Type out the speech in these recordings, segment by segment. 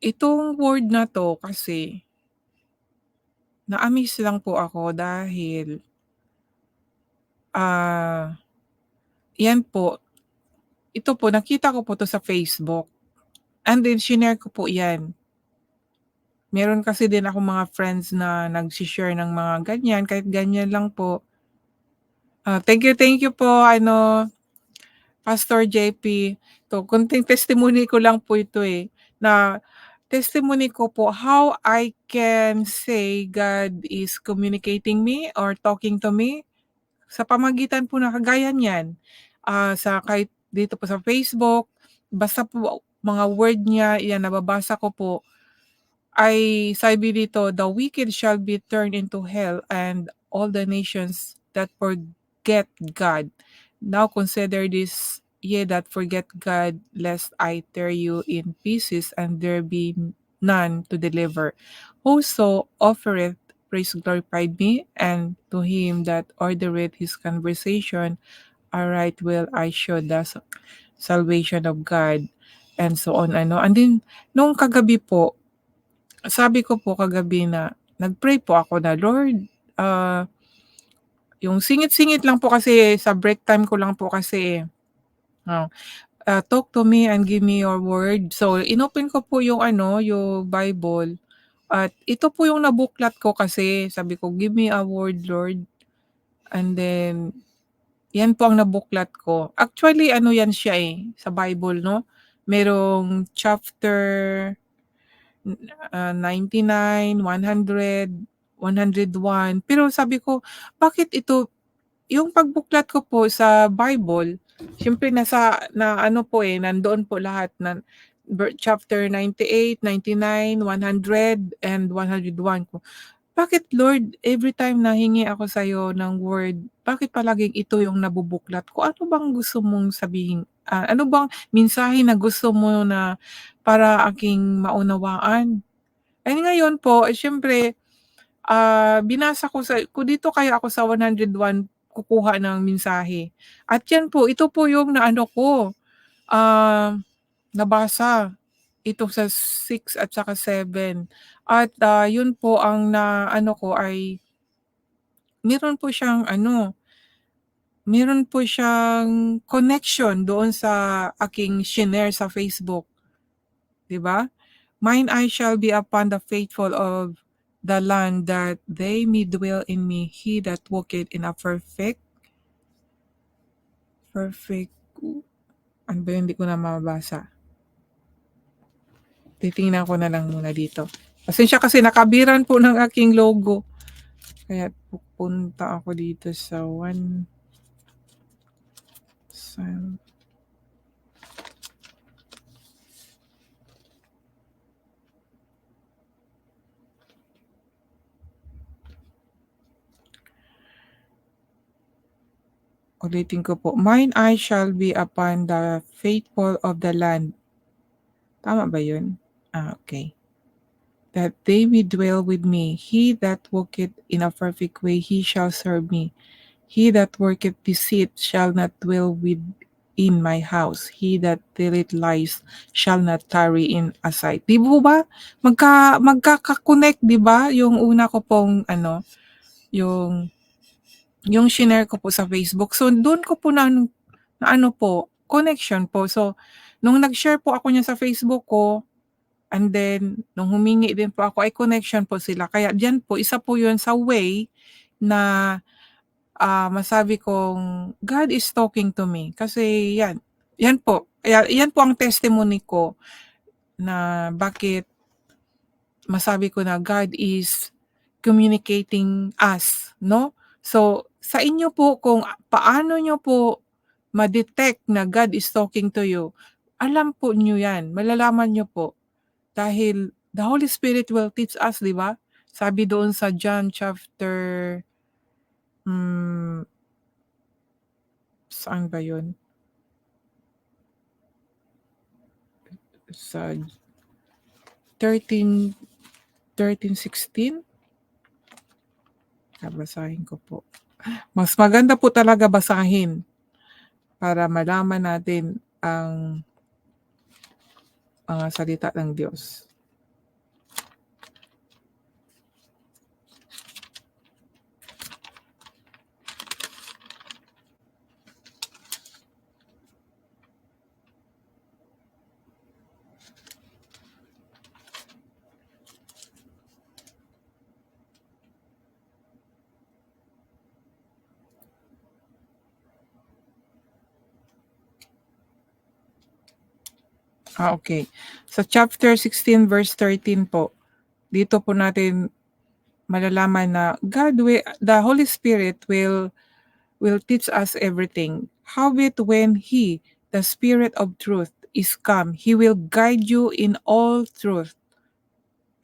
Itong word na 'to kasi na-amaze lang po ako dahil ah, 'yan po, ito po nakita ko po 'to sa Facebook and then shinare ko po 'yan. Meron kasi din akong mga friends na nagshi-share ng mga ganyan, kahit ganyan lang po. Ah, thank you, thank you po ano, Pastor JP. 'To konting testimony ko lang po ito, eh, na testimony ko po how I can say God is communicating me or talking to me sa pamagitan po na kagaya niyan, ah, sa kahit dito po sa Facebook, basta po mga word niya, 'yan nababasa ko po, ay sabi dito, "The wicked shall be turned into hell and all the nations that forget God. Now consider this, ye that forget God, lest I tear you in pieces and there be none to deliver. Whoso offereth praise glorified me, and to him that ordereth his conversation aright will I show the sa salvation of God." And so on ano. And then nung kagabi po, sabi ko po kagabi na nag-pray po ako na, "Lord, ah" yung singit-singit lang po kasi sa break time ko lang po kasi. Oh, ah, "Talk to me and give me your word." So inopen ko po yung ano, yung Bible at ito po yung nabuklat ko kasi sabi ko, "Give me a word Lord." And then, 'yan po ang nabuklat ko. Actually ano 'yan siya, eh, sa Bible 'no, merong chapter, ah, 99, 100, 101 pero sabi ko, bakit ito yung pagbuklat ko po sa Bible, siyempre nasa na ano po, eh, nandoon po lahat ver chapter 98, 99, 100 and 101 ko. Bakit Lord everytime na hingi ako sa'yo ng word, bakit palaging ito yung nabubuklat ko? Ano bang gusto mong sabihin? Ah, ano bang mensahe na gusto mo na para aking maunawaan? Eh, ngayon po, eh, siyempre, ah, binasa ko sa kung dito kaya ako sa 101 kukuha ng mensahe at 'yan po, ito po yung naano ko, ah, nabasa. Ito sa 6 at saka 7 at, ah, yun po ang naano ko ay meron po siyang ano meron po siyang connection doon sa aking shinare sa Facebook. 'Di ba? "Mine eyes shall be upon the faithful of the land that they may dwell in me, he that walketh in a perfect" perfect ano ba yun, hindi ko na mabasa. Titingnan ko na lang muna dito. Pasensya kasi nakabiran po ng aking logo. Kaya pupunta ako dito sa 1 Sam Ulitin ko po, "Mine eyes shall be upon the faithful of the land." Tama ba yun? Ah, okey. "That they may dwell with me. He that walketh in a perfect way, he shall serve me. He that worketh deceit shall not dwell within my house. He that telleth lies shall not tarry in a sight." 'Di po ba magka magkaka-connect 'di ba, yung una ko pong ano, yung yung shinare ko po sa Facebook. So dun ko po na naano po, connection po. So nung nag-share po ako niyan sa Facebook ko, and then nung humingi din po ako ay connection po sila. Kaya diyan po, isa po yun sa way na, ah, masabi kong God is talking to me. Kasi 'yan, 'yan po, 'yan po ang testimony ko na bakit masabi ko na God is communicating us 'no. So sa inyo po kung paano niyo po ma-detect na God is talking to you, alam po niyo 'yan, malalaman niyo po. Dahil the Holy Spirit will teach us 'di ba? Sabi doon sa John chapter hmm saan ba yun? Sa 13, 13, 16? Babasahin ko po. Mas maganda po talaga basahin para malaman natin ang mga salita ng Diyos. Ah, okey. Sa chapter 16 verse 13 po, dito po natin malalaman na God wi the Holy Spirit will will teach us everything. Howbeit when He, the Spirit of truth, is come, He will guide you in all truth.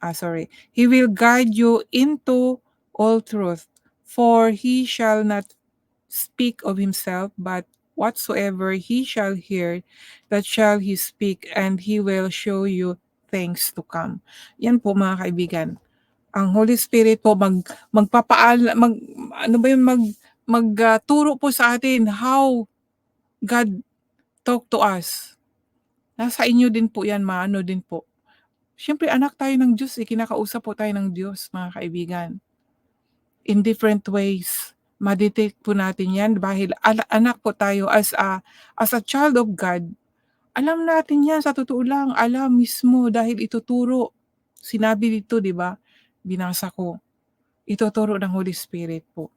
Ah, sorry. He will guide you into all truth, for He shall not speak of Himself, but whatsoever He shall hear, that shall He speak, and He will show you things to come. Yan po mga kaibigan. Ang Holy Spirit po mag magpapaal mag ano ba yun, mag mag ah, turo po sa atin how God talk to us. Nasa inyo din po yan, maano din po. Siyempre anak tayo ng Diyos, eh, po tayo ng Diyos mga kaibigan. In different ways, ma-detect po natin yan dahil anak po tayo as a as a child of God. Alam natin yan sa totoo lang, alam mismo dahil ituturo. Sinabi dito 'di ba, binasa ko. Ituturo ng Holy Spirit po.